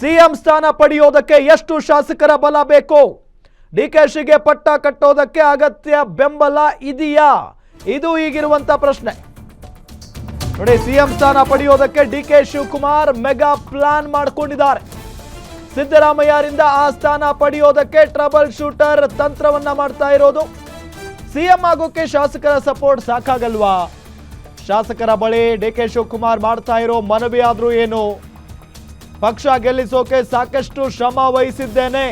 CM ಸ್ಥಾನ ಪಡೆಯೋದಕ್ಕೆ ಎಷ್ಟು ಶಾಸಕರ ಬಲ ಬೇಕು? ಡಿಕೆಶಿಗೆ ಪಟ್ಟ ಕಟ್ಟೋದಕ್ಕೆ ಅಗತ್ಯ ಬೆಂಬಲ ಇದೆಯಾ? ಇದು ಈಗಿರುವಂತ ಪ್ರಶ್ನೆ. ನೋಡಿ, ಸಿಎಂ ಸ್ಥಾನ ಪಡೆಯೋದಕ್ಕೆ D K Shivakumar mega plan ಮಾಡ್ಕೊಂಡಿದ್ದಾರೆ. ಸಿದ್ದರಾಮಯ್ಯರಿಂದ ಆ ಸ್ಥಾನ ಪಡೆಯೋದಕ್ಕೆ ಟ್ರಬಲ್ ಶೂಟರ್ ತಂತ್ರವನ್ನ ಮಾಡ್ತಾ ಇರೋದು. ಸಿಎಂ ಆಗೋಕೆ ಶಾಸಕರ ಸಪೋರ್ಟ್ ಸಾಕಾಗಲ್ವಾ? ಶಾಸಕರ ಬಳಿ ಡಿ ಕೆ ಶಿವಕುಮಾರ್ ಮಾಡ್ತಾ ಇರೋ ಮನವಿ ಆದ್ರೂ ಏನು? ಪಕ್ಷ ಗೆಲ್ಲಿಸೋಕೆ ಸಾಕಷ್ಟು ಶ್ರಮ ವಹಿಸಿದ್ದೇನೆ.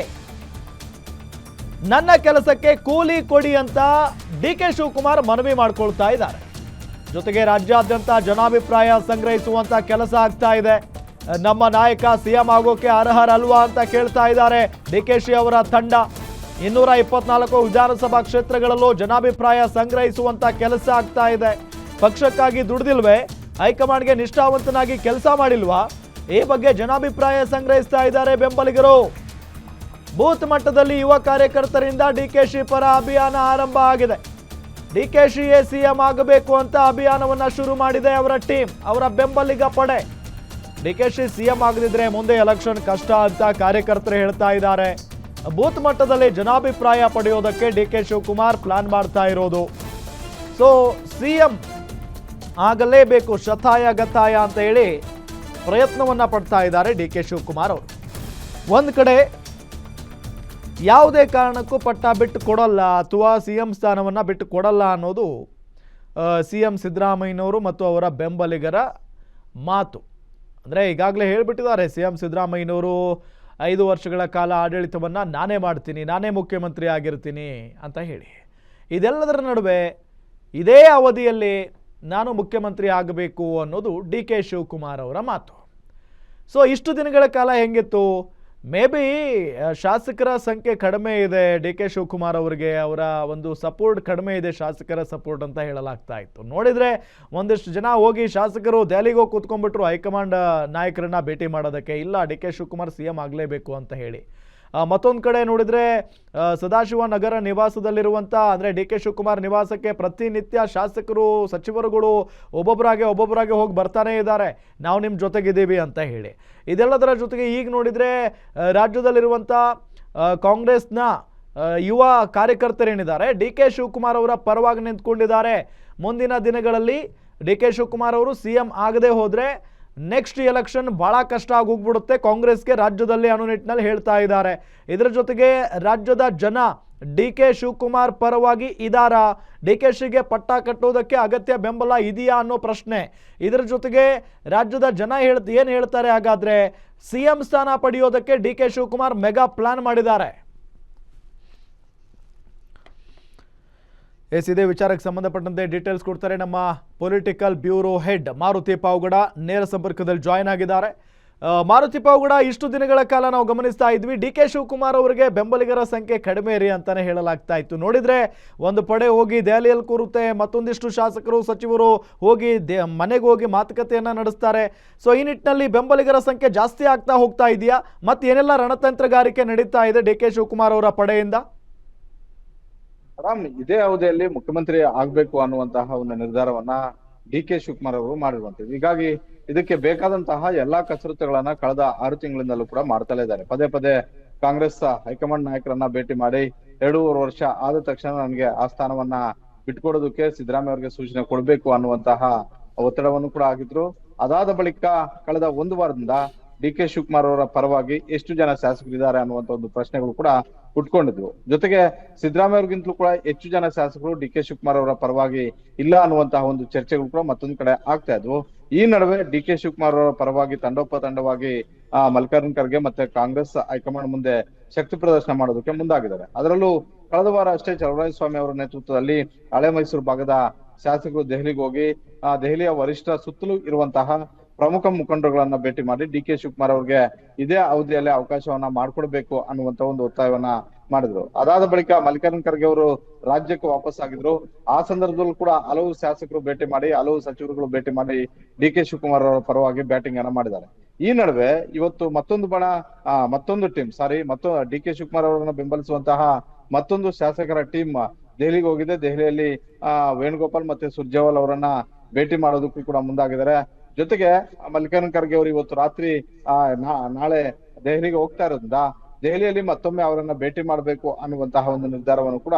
ನನ್ನ ಕೆಲಸಕ್ಕೆ ಕೂಲಿ ಕೊಡಿ ಅಂತ ಡಿ ಕೆ ಶಿವಕುಮಾರ್ ಮನವಿ ಮಾಡ್ಕೊಳ್ತಾ ಇದ್ದಾರೆ. ಜೊತೆಗೆ ರಾಜ್ಯಾದ್ಯಂತ ಜನಾಭಿಪ್ರಾಯ ಸಂಗ್ರಹಿಸುವಂತ ಕೆಲಸ ಆಗ್ತಾ ಇದೆ. ನಮ್ಮ ನಾಯಕ ಸಿಎಂ ಆಗೋಕೆ ಅರ್ಹರಲ್ವಾ ಅಂತ ಕೇಳ್ತಾ ಇದ್ದಾರೆ ಡಿ ಕೆ ಶಿ ಅವರ ತಂಡ. ಇನ್ನೂರ ಇಪ್ಪತ್ನಾಲ್ಕು ವಿಧಾನಸಭಾ ಕ್ಷೇತ್ರಗಳಲ್ಲೂ ಜನಾಭಿಪ್ರಾಯ ಸಂಗ್ರಹಿಸುವಂತ ಕೆಲಸ ಆಗ್ತಾ ಇದೆ. ಪಕ್ಷಕ್ಕಾಗಿ ದುಡ್ದಿಲ್ವೇ? ಹೈಕಮಾಂಡ್ಗೆ ನಿಷ್ಠಾವಂತನಾಗಿ ಕೆಲಸ ಮಾಡಿಲ್ವಾ? ಈ ಬಗ್ಗೆ ಜನಾಭಿಪ್ರಾಯ ಸಂಗ್ರಹಿಸ್ತಾ ಇದ್ದಾರೆ ಬೆಂಬಲಿಗರು. ಬೂತ್ ಮಟ್ಟದಲ್ಲಿ ಯುವ ಕಾರ್ಯಕರ್ತರಿಂದ ಡಿಕೆಶಿ ಪರ ಅಭಿಯಾನ ಆರಂಭ ಆಗಿದೆ. ಡಿಕೆಶಿ ಸಿಎಂ ಆಗಬೇಕು ಅಂತ ಅಭಿಯಾನವನ್ನ ಶುರು ಮಾಡಿದೆ ಅವರ ಟೀಮ್, ಅವರ ಬೆಂಬಲಿಗ ಪಡೆ. ಡಿಕೆಶಿ ಸಿಎಂ ಆಗದಿದ್ರೆ ಮುಂದೆ ಎಲೆಕ್ಷನ್ ಕಷ್ಟ ಅಂತ ಕಾರ್ಯಕರ್ತರು ಹೇಳ್ತಾ ಇದ್ದಾರೆ. ಬೂತ್ ಮಟ್ಟದಲ್ಲಿ ಜನಾಭಿಪ್ರಾಯ ಪಡೆಯೋದಕ್ಕೆ ಡಿ ಕೆ ಶಿವಕುಮಾರ್ ಪ್ಲಾನ್ ಮಾಡ್ತಾ ಇರೋದು. ಸೊ ಸಿಎಂ ಆಗಲೇಬೇಕು ಶತಾಯ ಗತಾಯ ಅಂತ ಹೇಳಿ ಪ್ರಯತ್ನವನ್ನ ಪಡ್ತಾ ಇದ್ದಾರೆ ಡಿ ಕೆ ಶಿವಕುಮಾರ್ ಅವರು. ಒಂದು ಕಡೆ ಯಾವುದೇ ಕಾರಣಕ್ಕೂ ಪಟ್ಟ ಬಿಟ್ಟು ಕೊಡಲ್ಲ, ಅಥವಾ ಸಿ ಎಂ ಸ್ಥಾನವನ್ನು ಬಿಟ್ಟು ಕೊಡಲ್ಲ ಅನ್ನೋದು ಸಿ ಎಂ ಸಿದ್ದರಾಮಯ್ಯನವರು ಮತ್ತು ಅವರ ಬೆಂಬಲಿಗರ ಮಾತು. ಅಂದರೆ ಈಗಾಗಲೇ ಹೇಳಿಬಿಟ್ಟಿದ್ದಾರೆ, ಸಿ ಎಂ ಸಿದ್ದರಾಮಯ್ಯನವರು ಐದು ವರ್ಷಗಳ ಕಾಲ ಆಡಳಿತವನ್ನು ನಾನೇ ಮಾಡ್ತೀನಿ, ನಾನೇ ಮುಖ್ಯಮಂತ್ರಿ ಆಗಿರ್ತೀನಿ ಅಂತ ಹೇಳಿ. ಇದೆಲ್ಲದರ ನಡುವೆ ಇದೇ ಅವಧಿಯಲ್ಲಿ ನಾನು ಮುಖ್ಯಮಂತ್ರಿ ಆಗಬೇಕು ಅನ್ನೋದು ಡಿ ಕೆ ಶಿವಕುಮಾರ್ ಅವರ ಮಾತು. ಸೊ ಇಷ್ಟು ದಿನಗಳ ಕಾಲ ಹೆಂಗಿತ್ತು? ಮೇ ಬಿ ಶಾಸಕರ ಸಂಖ್ಯೆ ಕಡಿಮೆ ಇದೆ ಡಿ ಕೆ ಶಿವಕುಮಾರ್ ಅವರಿಗೆ. ಅವರ ಒಂದು ಸಪೋರ್ಟ್ ಕಡಿಮೆ ಇದೆ ಶಾಸಕರ ಸಪೋರ್ಟ್ ಅಂತ ಹೇಳಲಾಗ್ತಾ ಇತ್ತು. ನೋಡಿದರೆ ಒಂದಿಷ್ಟು ಜನ ಹೋಗಿ ಶಾಸಕರು ದೆಹಲಿಗೆ ಹೋಗಿ ಕೂತ್ಕೊಂಡ್ಬಿಟ್ರು ಹೈಕಮಾಂಡ್ ನಾಯಕರನ್ನ ಭೇಟಿ ಮಾಡೋದಕ್ಕೆ. ಇಲ್ಲ, D K Shivakumar C M ಆಗಲೇಬೇಕು ಅಂತ ಹೇಳಿ. ಮತ್ತೊಂದು ಕಡೆ ನೋಡಿದ್ರೆ ಸದಾಶಿವ ನಗರ ನಿವಾಸದಲ್ಲಿರುವಂಥ ಅಂದರೆ ಡಿ ಕೆ ಶಿವಕುಮಾರ್ ನಿವಾಸಕ್ಕೆ ಪ್ರತಿನಿತ್ಯ ಶಾಸಕರು, ಸಚಿವರುಗಳು ಒಬ್ಬೊಬ್ಬರಾಗೆ ಒಬ್ಬೊಬ್ಬರಾಗೆ ಹೋಗಿ ಬರ್ತಾನೆ ಇದ್ದಾರೆ. ನಾವು ನಿಮ್ಮ ಜೊತೆಗಿದ್ದೀವಿ ಅಂತ ಹೇಳಿ. ಇದೆಲ್ಲದರ ಜೊತೆಗೆ ಈಗ ನೋಡಿದರೆ ರಾಜ್ಯದಲ್ಲಿರುವಂಥ ಕಾಂಗ್ರೆಸ್ನ ಯುವ ಕಾರ್ಯಕರ್ತರೇನಿದ್ದಾರೆ, ಡಿ ಕೆ ಶಿವಕುಮಾರ್ ಅವರ ಪರವಾಗಿ ನಿಂತ್ಕೊಂಡಿದ್ದಾರೆ. ಮುಂದಿನ ದಿನಗಳಲ್ಲಿ ಡಿ ಕೆ ಶಿವಕುಮಾರ್ ಅವರು ಸಿ ಎಂ ಆಗದೆ ಹೋದರೆ ನೆಕ್ಸ್ಟ್ ಎಲೆಕ್ಷನ್ ಬಹಳ ಕಷ್ಟ ಆಗೋಗ್ಬಿಡುತ್ತೆ. ಕಾಂಗ್ರೆಸ್ಗೆ ರಾಜ್ಯದಲ್ಲಿ ಅನ್ನೋ ನಿಟ್ಟಿನಲ್ಲಿ ಹೇಳ್ತಾ ಇದ್ದಾರೆ. ಇದರ ಜೊತೆಗೆ ರಾಜ್ಯದ ಜನ ಡಿ ಕೆ ಶಿವಕುಮಾರ್ ಪರವಾಗಿ ಇದಾರಾ? ಡಿ ಕೆ ಶಿಗೆ ಪಟ್ಟ ಕಟ್ಟೋದಕ್ಕೆ ಅಗತ್ಯ ಬೆಂಬಲ ಇದೆಯಾ ಅನ್ನೋ ಪ್ರಶ್ನೆ. ಇದರ ಜೊತೆಗೆ ರಾಜ್ಯದ ಜನ ಹೇಳ್ತ ಏನು ಹೇಳ್ತಾರೆ ಹಾಗಾದರೆ? ಸಿ ಸ್ಥಾನ ಪಡೆಯೋದಕ್ಕೆ D K Shivakumar mega plan ಮಾಡಿದ್ದಾರೆ. ಎಸ್, ಇದೇ ವಿಚಾರಕ್ಕೆ ಸಂಬಂಧಪಟ್ಟಂತೆ ಡೀಟೇಲ್ಸ್ ಕೊಡ್ತಾರೆ ನಮ್ಮ political bureau head Maruti Pavugada. ನೇರ ಸಂಪರ್ಕದಲ್ಲಿ ಜಾಯ್ನ್ ಆಗಿದ್ದಾರೆ. ಮಾರುತಿ ಪಾವುಗಡ, ಇಷ್ಟು ದಿನಗಳ ಕಾಲ ನಾವು ಗಮನಿಸ್ತಾ ಇದ್ವಿ. ಡಿ ಕೆ ಶಿವಕುಮಾರ್ ಅವರಿಗೆ ಬೆಂಬಲಿಗರ ಸಂಖ್ಯೆ ಕಡಿಮೆ ಇರಿ ಅಂತಾನೆ ಹೇಳಲಾಗ್ತಾ ಇತ್ತು. ನೋಡಿದ್ರೆ ಒಂದು ಪಡೆ ಹೋಗಿ ದೆಹಲಿಯಲ್ಲಿ ಕೂರುತ್ತೆ, ಮತ್ತೊಂದಿಷ್ಟು ಶಾಸಕರು, ಸಚಿವರು ಹೋಗಿ ಮನೆಗೆ ಹೋಗಿ ಮಾತುಕತೆಯನ್ನ ನಡೆಸ್ತಾರೆ. ಸೊ ಈ ನಿಟ್ಟಿನಲ್ಲಿ ಬೆಂಬಲಿಗರ ಸಂಖ್ಯೆ ಜಾಸ್ತಿ ಆಗ್ತಾ ಹೋಗ್ತಾ ಇದೆಯಾ? ಮತ್ತೇನೆಲ್ಲ ರಣತಂತ್ರಗಾರಿಕೆ ನಡೀತಾ ಇದೆ ಡಿ ಕೆ ಶಿವಕುಮಾರ್ ಅವರ ಪಡೆಯಿಂದ? ರಾಮ್, ಇದೇ ಅವಧಿಯಲ್ಲಿ ಮುಖ್ಯಮಂತ್ರಿ ಆಗ್ಬೇಕು ಅನ್ನುವಂತಹ ಒಂದು ನಿರ್ಧಾರವನ್ನ ಡಿ ಕೆ ಶಿವಕುಮಾರ್ ಅವರು ಮಾಡಿರುವಂತದ್ದು ಹೀಗಾಗಿ ಇದಕ್ಕೆ ಬೇಕಾದಂತಹ ಎಲ್ಲಾ ಕಸರತ್ತುಗಳನ್ನ ಕಳೆದ ಆರು ತಿಂಗಳಿಂದಲೂ ಕೂಡ ಮಾಡ್ತಲೇ ಇದ್ದಾರೆ. ಪದೇ ಪದೇ ಕಾಂಗ್ರೆಸ್ ಹೈಕಮಾಂಡ್ ನಾಯಕರನ್ನ ಭೇಟಿ ಮಾಡಿ ಎರಡೂವರೆ ವರ್ಷ ಆದ ತಕ್ಷಣ ನನಗೆ ಆ ಸ್ಥಾನವನ್ನ ಬಿಟ್ಕೊಡೋದಕ್ಕೆ ಸಿದ್ದರಾಮಯ್ಯ ಅವರಿಗೆ ಸೂಚನೆ ಕೊಡಬೇಕು ಅನ್ನುವಂತಹ ಒತ್ತಡವನ್ನು ಕೂಡ ಆಗಿದ್ರು ಅದಾದ ಬಳಿಕ ಕಳೆದ ಒಂದು ವಾರದಿಂದ ಡಿ ಕೆ ಶಿವಕುಮಾರ್ ಅವರ ಪರವಾಗಿ ಎಷ್ಟು ಜನ ಶಾಸಕರಿದ್ದಾರೆ ಅನ್ನುವಂತ ಒಂದು ಪ್ರಶ್ನೆಗಳು ಕೂಡ ಉಟ್ಕೊಂಡಿದ್ವು. ಜೊತೆಗೆ ಸಿದ್ದರಾಮಯ್ಯ ಅವ್ರಿಗಿಂತಲೂ ಕೂಡ ಹೆಚ್ಚು ಜನ ಶಾಸಕರು ಡಿ ಕೆ ಶಿವಕುಮಾರ್ ಅವರ ಪರವಾಗಿ ಇಲ್ಲ ಅನ್ನುವಂತಹ ಒಂದು ಚರ್ಚೆಗಳು ಕೂಡ ಮತ್ತೊಂದು ಕಡೆ ಆಗ್ತಾ ಇದ್ವು. ಈ ನಡುವೆ ಡಿ ಕೆ ಶಿವಕುಮಾರ್ ಅವರ ಪರವಾಗಿ ತಂಡೋಪತಂಡವಾಗಿ, ಆ, ಮಲ್ಲಿಕಾರ್ಜುನ್ ಖರ್ಗೆ ಮತ್ತೆ ಕಾಂಗ್ರೆಸ್ ಹೈಕಮಾಂಡ್ ಮುಂದೆ ಶಕ್ತಿ ಪ್ರದರ್ಶನ ಮಾಡೋದಕ್ಕೆ ಮುಂದಾಗಿದ್ದಾರೆ. ಅದರಲ್ಲೂ ಕಳೆದ ವಾರ ಅಷ್ಟೇ ಚಲರಾಯಸ್ವಾಮಿ ಅವರ ನೇತೃತ್ವದಲ್ಲಿ ಹಳೆ ಮೈಸೂರು ಭಾಗದ ಶಾಸಕರು ದೆಹಲಿಗೆ ಹೋಗಿ, ಆ, ದೆಹಲಿಯ ವರಿಷ್ಠ ಸುತ್ತಲೂ ಇರುವಂತಹ ಪ್ರಮುಖ ಮುಖಂಡರುಗಳನ್ನ ಭೇಟಿ ಮಾಡಿ ಡಿ ಕೆ ಶಿವಕುಮಾರ್ ಅವ್ರಿಗೆ ಇದೇ ಅವಧಿಯಲ್ಲಿ ಅವಕಾಶವನ್ನ ಮಾಡ್ಕೊಡ್ಬೇಕು ಅನ್ನುವಂತ ಒಂದು ಒತ್ತಾಯವನ್ನ ಮಾಡಿದ್ರು. ಅದಾದ ಬಳಿಕ ಮಲ್ಲಿಕಾರ್ಜುನ್ ಖರ್ಗೆ ಅವರು ರಾಜ್ಯಕ್ಕೆ ವಾಪಸ್ ಆಗಿದ್ರು. ಆ ಸಂದರ್ಭದಲ್ಲೂ ಕೂಡ ಹಲವು ಶಾಸಕರು ಭೇಟಿ ಮಾಡಿ, ಹಲವು ಸಚಿವರುಗಳು ಭೇಟಿ ಮಾಡಿ ಡಿ ಕೆ ಶಿವಕುಮಾರ್ ಅವರ ಪರವಾಗಿ ಬ್ಯಾಟಿಂಗ್ ಅನ್ನ ಮಾಡಿದ್ದಾರೆ. ಈ ನಡುವೆ ಇವತ್ತು ಮತ್ತೊಂದು ಬಣ ಮತ್ತೊಂದು ಟೀಮ್, ಸಾರಿ, ಮತ್ತು, ಡಿ ಕೆ ಶಿವಕುಮಾರ್ ಅವರನ್ನ ಬೆಂಬಲಿಸುವಂತಹ ಮತ್ತೊಂದು ಶಾಸಕರ ಟೀಮ್ ದೆಹಲಿಗೆ ಹೋಗಿದೆ. ದೆಹಲಿಯಲ್ಲಿ ವೇಣುಗೋಪಾಲ್ ಮತ್ತೆ ಸುರ್ಜೇವಾಲ್ ಅವರನ್ನ ಭೇಟಿ ಮಾಡೋದಕ್ಕೂ ಕೂಡ ಮುಂದಾಗಿದ್ದಾರೆ. ಜೊತೆಗೆ ಮಲ್ಲಿಕಾರ್ಜುನ ಖರ್ಗೆ ಅವರು ಇವತ್ತು ರಾತ್ರಿ, ಆ ನಾಳೆ ದೆಹಲಿಗೆ ಹೋಗ್ತಾ ಇರೋದ್ರಿಂದ ದೆಹಲಿಯಲ್ಲಿ ಮತ್ತೊಮ್ಮೆ ಅವರನ್ನ ಭೇಟಿ ಮಾಡಬೇಕು ಅನ್ನುವಂತಹ ಒಂದು ನಿರ್ಧಾರವನ್ನು ಕೂಡ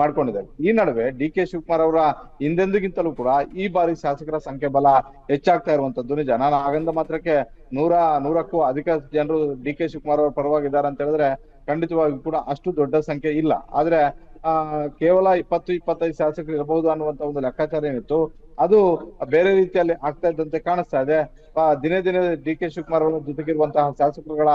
ಮಾಡ್ಕೊಂಡಿದ್ದಾರೆ. ಈ ನಡುವೆ ಡಿ ಕೆ ಶಿವಕುಮಾರ್ ಅವರ ಹಿಂದೆಂದಿಗಿಂತಲೂ ಕೂಡ ಈ ಬಾರಿ ಶಾಸಕರ ಸಂಖ್ಯೆ ಬಲ ಹೆಚ್ಚಾಗ್ತಾ ಇರುವಂತದ್ದು ನಿಜ. ನಾನು ಆಗಂದ ಮಾತ್ರಕ್ಕೆ ನೂರ, ನೂರಕ್ಕೂ ಅಧಿಕ ಜನರು ಡಿ ಕೆ ಶಿವಕುಮಾರ್ ಅವರ ಪರವಾಗಿದ್ದಾರೆ ಅಂತ ಹೇಳಿದ್ರೆ ಖಂಡಿತವಾಗಿ ಕೂಡ ಅಷ್ಟು ದೊಡ್ಡ ಸಂಖ್ಯೆ ಇಲ್ಲ. ಆದ್ರೆ ಕೇವಲ ಇಪ್ಪತ್ತು ಇಪ್ಪತ್ತೈದು ಶಾಸಕರು ಇರಬಹುದು ಅನ್ನುವಂತ ಒಂದು ಲೆಕ್ಕಾಚಾರ ಏನಿತ್ತು ಅದು ಬೇರೆ ರೀತಿಯಲ್ಲಿ ಆಗ್ತಾ ಇದ್ದಂತೆ ಕಾಣಿಸ್ತಾ ಇದೆ. ಆ, ದಿನೇ ದಿನೇ ಡಿ ಕೆ ಶಿವಕುಮಾರ್ ಅವರ ಜೊತೆಗಿರುವಂತಹ ಶಾಸಕರುಗಳ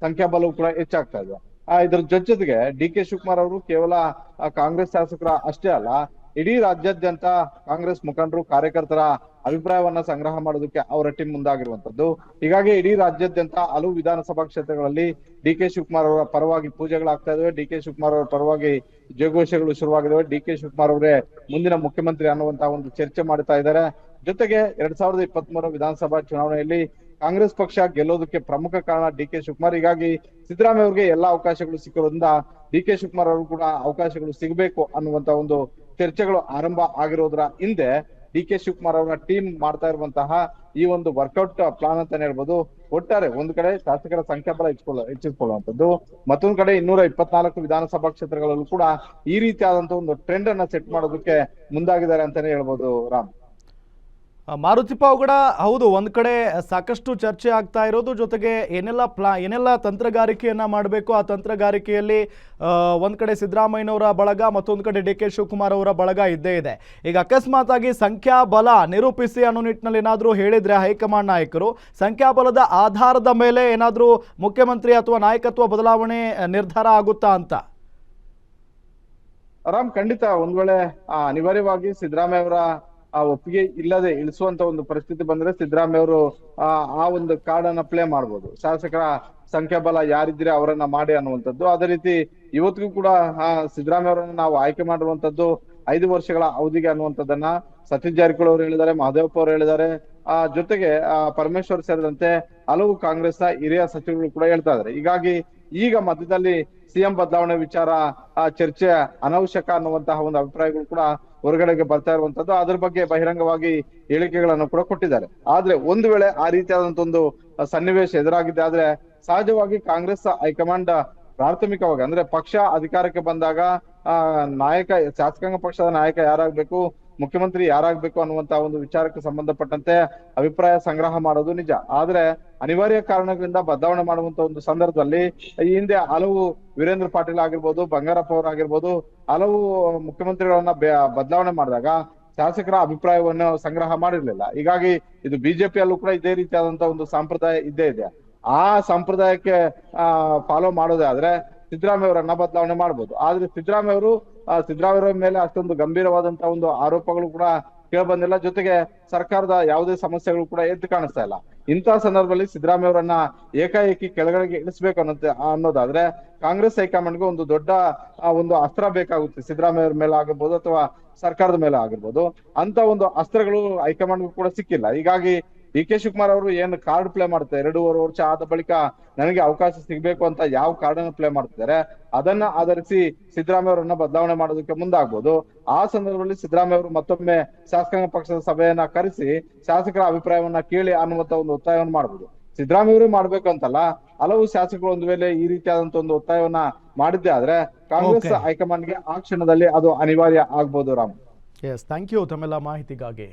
ಸಂಖ್ಯಾಬಲವು ಕೂಡ ಹೆಚ್ಚಾಗ್ತಾ ಇದೆ. ಆ ಇದ್ರ ಜೊತೆಗೆ ಡಿ ಕೆ ಶಿವಕುಮಾರ್ ಅವರು ಕೇವಲ ಆ, ಕಾಂಗ್ರೆಸ್ ಶಾಸಕರ ಅಷ್ಟೇ ಅಲ್ಲ ಇಡೀ ರಾಜ್ಯಾದ್ಯಂತ ಕಾಂಗ್ರೆಸ್ ಮುಖಂಡರು ಕಾರ್ಯಕರ್ತರ ಅಭಿಪ್ರಾಯವನ್ನ ಸಂಗ್ರಹ ಮಾಡೋದಕ್ಕೆ ಅವರ ಟೀಮ್ ಮುಂದಾಗಿರುವಂತದ್ದು ಹೀಗಾಗಿ ಇಡೀ ರಾಜ್ಯಾದ್ಯಂತ ಹಲವು ವಿಧಾನಸಭಾ ಕ್ಷೇತ್ರಗಳಲ್ಲಿ ಡಿ ಕೆ ಶಿವಕುಮಾರ್ ಅವರ ಪರವಾಗಿ ಪೂಜೆಗಳಾಗ್ತಾ ಇದಾವೆ. ಡಿ ಕೆ ಶಿವಕುಮಾರ್ ಅವರ ಪರವಾಗಿ ಜಯಘೋಷಗಳು ಶುರುವಾಗಿದ್ದಾವೆ ಡಿ ಕೆ ಶಿವಕುಮಾರ್ ಅವರೇ ಮುಂದಿನ ಮುಖ್ಯಮಂತ್ರಿ ಅನ್ನುವಂತಹ ಒಂದು ಚರ್ಚೆ ಮಾಡ್ತಾ ಇದ್ದಾರೆ. ಜೊತೆಗೆ ಎರಡ್ ಸಾವಿರದ ಇಪ್ಪತ್ತ್ ಮೂರು ವಿಧಾನಸಭಾ ಚುನಾವಣೆಯಲ್ಲಿ ಕಾಂಗ್ರೆಸ್ ಪಕ್ಷ ಗೆಲ್ಲೋದಕ್ಕೆ ಪ್ರಮುಖ ಕಾರಣ ಡಿ ಕೆ ಶಿವಕುಮಾರ್. ಹೀಗಾಗಿ ಸಿದ್ದರಾಮಯ್ಯ ಅವರಿಗೆ ಎಲ್ಲಾ ಅವಕಾಶಗಳು ಸಿಕ್ಕಿರೋದ್ರಿಂದ ಡಿ ಕೆ ಶಿವಕುಮಾರ್ ಅವರು ಕೂಡ ಅವಕಾಶಗಳು ಸಿಗಬೇಕು ಅನ್ನುವಂತ ಒಂದು ಚರ್ಚೆಗಳು ಆರಂಭ ಆಗಿರೋದ್ರ ಹಿಂದೆ ಡಿ ಕೆ ಶಿವಕುಮಾರ್ ಅವರ ಟೀಮ್ ಮಾಡ್ತಾ ಇರುವಂತಹ ಈ ಒಂದು ವರ್ಕೌಟ್ ಪ್ಲಾನ್ ಅಂತಾನೆ ಹೇಳ್ಬೋದು. ಒಟ್ಟಾರೆ ಒಂದ್ ಕಡೆ ಶಾಸಕರ ಸಂಖ್ಯಾಬಲ ಹೆಚ್ಚಿಕೊಳ್ಳ ಹೆಚ್ಚಿಸಿಕೊಳ್ಳುವಂತದ್ದು ಮತ್ತೊಂದ್ ಕಡೆ ಇನ್ನೂರ ಇಪ್ಪತ್ನಾಲ್ಕು ವಿಧಾನಸಭಾ ಕ್ಷೇತ್ರಗಳಲ್ಲೂ ಕೂಡ ಈ ರೀತಿಯಾದಂತಹ ಒಂದು ಟ್ರೆಂಡ್ ಅನ್ನ ಸೆಟ್ ಮಾಡೋದಕ್ಕೆ ಮುಂದಾಗಿದ್ದಾರೆ ಅಂತಾನೆ ಹೇಳ್ಬೋದು ರಾಮ್. ಆ, ಮಾರುತಿ ಪಾವ್ಗಡ ಹೌದು ಒಂದು ಕಡೆ ಸಾಕಷ್ಟು ಚರ್ಚೆ ಆಗ್ತಾ ಇರೋದು. ಜೊತೆಗೆ ಏನೆಲ್ಲ ಪ್ಲಾ ಏನೆಲ್ಲ ತಂತ್ರಗಾರಿಕೆಯನ್ನು ಮಾಡಬೇಕು? ಆ ತಂತ್ರಗಾರಿಕೆಯಲ್ಲಿ ಒಂದು ಕಡೆ ಸಿದ್ದರಾಮಯ್ಯನವರ ಬಳಗ ಮತ್ತೊಂದು ಕಡೆ ಡಿ ಕೆ ಶಿವಕುಮಾರ್ ಅವರ ಬಳಗ ಇದ್ದೇ ಇದೆ. ಈಗ ಅಕಸ್ಮಾತ್ ಆಗಿ ಸಂಖ್ಯಾಬಲ ನಿರೂಪಿಸಿ ಅನ್ನೋ ನಿಟ್ಟಿನಲ್ಲಿ ಏನಾದರೂ ಹೇಳಿದರೆ ಹೈಕಮಾಂಡ್ ನಾಯಕರು ಸಂಖ್ಯಾಬಲದ ಆಧಾರದ ಮೇಲೆ ಏನಾದರೂ ಮುಖ್ಯಮಂತ್ರಿ ಅಥವಾ ನಾಯಕತ್ವ ಬದಲಾವಣೆ ನಿರ್ಧಾರ ಆಗುತ್ತಾ ಅಂತ? ರಾಮ್ ಖಂಡಿತ ಒಂದ್ ವೇಳೆ ಅನಿವಾರ್ಯವಾಗಿ ಸಿದ್ದರಾಮಯ್ಯ ಅವರ ಆ ಒಪ್ಪಿಗೆ ಇಲ್ಲದೆ ಇಳಿಸುವಂತ ಒಂದು ಪರಿಸ್ಥಿತಿ ಬಂದ್ರೆ ಸಿದ್ದರಾಮಯ್ಯ ಅವರು ಆ ಒಂದು ಕಾರ್ಡ್ ಅನ್ನ ಪ್ಲೇ ಮಾಡ್ಬೋದು. ಶಾಸಕರ ಸಂಖ್ಯಾಬಲ ಯಾರಿದ್ರೆ ಅವರನ್ನ ಮಾಡಿ ಅನ್ನುವಂಥದ್ದು. ಅದೇ ರೀತಿ ಇವತ್ತಿಗೂ ಕೂಡ, ಆ, ಸಿದ್ದರಾಮಯ್ಯ ಅವರನ್ನ ನಾವು ಆಯ್ಕೆ ಮಾಡಿರುವಂತದ್ದು ಐದು ವರ್ಷಗಳ ಅವಧಿಗೆ ಅನ್ನುವಂಥದ್ದನ್ನ ಸತೀಶ್ ಜಾರಕಿಹೊಳಿ ಅವರು ಹೇಳಿದ್ದಾರೆ, ಮಹದೇವಪ್ಪ ಅವರು ಹೇಳಿದ್ದಾರೆ. ಆ, ಜೊತೆಗೆ, ಆ, ಪರಮೇಶ್ವರ್ ಸೇರಿದಂತೆ ಹಲವು ಕಾಂಗ್ರೆಸ್ನ ಹಿರಿಯ ಸಚಿವರು ಕೂಡ ಹೇಳ್ತಾ ಇದ್ದಾರೆ. ಹೀಗಾಗಿ ಈಗ ಮಧ್ಯದಲ್ಲಿ ಸಿಎಂ ಬದಲಾವಣೆ ವಿಚಾರ ಚರ್ಚೆ ಅನವಶ್ಯಕ ಅನ್ನುವಂತಹ ಒಂದು ಅಭಿಪ್ರಾಯಗಳು ಕೂಡ ಹೊರಗಡೆಗೆ ಬರ್ತಾ ಇರುವಂತದ್ದು ಅದ್ರ ಬಗ್ಗೆ ಬಹಿರಂಗವಾಗಿ ಹೇಳಿಕೆಗಳನ್ನು ಕೂಡ ಕೊಟ್ಟಿದ್ದಾರೆ. ಆದ್ರೆ ಒಂದು ವೇಳೆ ಆ ರೀತಿಯಾದಂತ ಒಂದು ಸನ್ನಿವೇಶ ಎದುರಾಗಿದೆ ಆದ್ರೆ ಸಹಜವಾಗಿ ಕಾಂಗ್ರೆಸ್ ಹೈಕಮಾಂಡ್ ಪ್ರಾಥಮಿಕವಾಗಿ ಅಂದ್ರೆ ಪಕ್ಷ ಅಧಿಕಾರಕ್ಕೆ ಬಂದಾಗ, ಆ, ನಾಯಕ, ಶಾಸಕಾಂಗ ಪಕ್ಷದ ನಾಯಕ ಯಾರಾಗ್ಬೇಕು ಮುಖ್ಯಮಂತ್ರಿ ಯಾರಾಗ್ಬೇಕು ಅನ್ನುವಂತ ಒಂದು ವಿಚಾರಕ್ಕೆ ಸಂಬಂಧಪಟ್ಟಂತೆ ಅಭಿಪ್ರಾಯ ಸಂಗ್ರಹ ಮಾಡೋದು ನಿಜ. ಆದ್ರೆ ಅನಿವಾರ್ಯ ಕಾರಣಗಳಿಂದ ಬದಲಾವಣೆ ಮಾಡುವಂತ ಒಂದು ಸಂದರ್ಭದಲ್ಲಿ ಈ ಹಿಂದೆ ಹಲವು ವೀರೇಂದ್ರ ಪಾಟೀಲ್ ಆಗಿರ್ಬೋದು, ಬಂಗಾರಪ್ಪ ಅವರಾಗಿರ್ಬೋದು ಹಲವು ಮುಖ್ಯಮಂತ್ರಿಗಳನ್ನ ಬದಲಾವಣೆ ಮಾಡಿದಾಗ ಶಾಸಕರ ಅಭಿಪ್ರಾಯವನ್ನು ಸಂಗ್ರಹ ಮಾಡಿರ್ಲಿಲ್ಲ. ಹೀಗಾಗಿ ಇದು ಬಿಜೆಪಿಯಲ್ಲೂ ಕೂಡ ಇದೇ ರೀತಿಯಾದಂತ ಒಂದು ಸಂಪ್ರದಾಯ ಇದ್ದೇ ಇದೆ. ಆ ಸಂಪ್ರದಾಯಕ್ಕೆ ಫಾಲೋ ಮಾಡೋದಾದ್ರೆ ಸಿದ್ದರಾಮಯ್ಯ ಅವರನ್ನ ಬದಲಾವಣೆ ಮಾಡ್ಬೋದು. ಆದ್ರೆ ಸಿದ್ದರಾಮಯ್ಯ ಅವರು ಸಿದ್ದರಾಮಯ್ಯ ಮೇಲೆ ಅಷ್ಟೊಂದು ಗಂಭೀರವಾದಂತಹ ಒಂದು ಆರೋಪಗಳು ಕೂಡ ಕೇಳ ಬಂದಿಲ್ಲ ಜೊತೆಗೆ ಸರ್ಕಾರದ ಯಾವುದೇ ಸಮಸ್ಯೆಗಳು ಕೂಡ ಎದ್ದು ಕಾಣಿಸ್ತಾ ಇಲ್ಲ. ಇಂತಹ ಸಂದರ್ಭದಲ್ಲಿ ಸಿದ್ದರಾಮಯ್ಯ ಅವರನ್ನ ಏಕಾಏಕಿ ಕೆಳಗಡೆಗೆ ಇಳಿಸ್ಬೇಕು ಅನ್ನೋದು, ಅನ್ನೋದಾದ್ರೆ ಕಾಂಗ್ರೆಸ್ ಹೈಕಮಾಂಡ್ಗೆ ಒಂದು ದೊಡ್ಡ ಒಂದು ಅಸ್ತ್ರ ಬೇಕಾಗುತ್ತೆ. ಸಿದ್ದರಾಮಯ್ಯ ಮೇಲೆ ಆಗಿರ್ಬೋದು ಅಥವಾ ಸರ್ಕಾರದ ಮೇಲೆ ಆಗಿರ್ಬೋದು. ಅಂತ ಒಂದು ಅಸ್ತ್ರಗಳು ಹೈಕಮಾಂಡ್ಗೂ ಕೂಡ ಸಿಕ್ಕಿಲ್ಲ. ಹೀಗಾಗಿ ಡಿ ಕೆ ಶಿವಕುಮಾರ್ ಅವರು ಏನು ಕಾರ್ಡ್ ಪ್ಲೇ ಮಾಡ್ತಾರೆ ಎರಡೂವರೆ ವರ್ಷ ಆದ ಬಳಿಕ ನನಗೆ ಅವಕಾಶ ಸಿಗ್ಬೇಕು ಅಂತ ಯಾವ ಕಾರ್ಡ್ ಅನ್ನು ಪ್ಲೇ ಮಾಡ್ತಿದ್ದಾರೆ ಅದನ್ನ ಆಧರಿಸಿ ಸಿದ್ದರಾಮಯ್ಯ ಅವರನ್ನ ಬದಲಾವಣೆ ಮಾಡೋದಕ್ಕೆ ಮುಂದಾಗ್ಬೋದು. ಆ ಸಂದರ್ಭದಲ್ಲಿ ಸಿದ್ದರಾಮಯ್ಯ ಅವರು ಮತ್ತೊಮ್ಮೆ ಶಾಸಕಾಂಗ ಪಕ್ಷದ ಸಭೆಯನ್ನ ಕರೆಸಿ ಶಾಸಕರ ಅಭಿಪ್ರಾಯವನ್ನ ಕೇಳಿ ಅನ್ನುವಂತ ಒಂದು ಒತ್ತಾಯವನ್ನು ಮಾಡಬಹುದು ಸಿದ್ದರಾಮಯ್ಯ ಅವರು ಮಾಡ್ಬೇಕು ಅಂತಲ್ಲ ಹಲವು ಶಾಸಕರು ಒಂದು ವೇಳೆ ಈ ರೀತಿಯಾದಂತ ಒಂದು ಒತ್ತಾಯವನ್ನ ಮಾಡಿದ್ದೆ ಆದ್ರೆ ಕಾಂಗ್ರೆಸ್. ಹೈಕಮಾಂಡ್ಗೆ ಆ ಕ್ಷಣದಲ್ಲಿ ಅದು ಅನಿವಾರ್ಯ ಆಗ್ಬೋದು ರಾಮ್. ಎಸ್ ಥ್ಯಾಂಕ್ ಯು ತಮ್ಮೆಲ್ಲ ಮಾಹಿತಿಗಾಗಿ.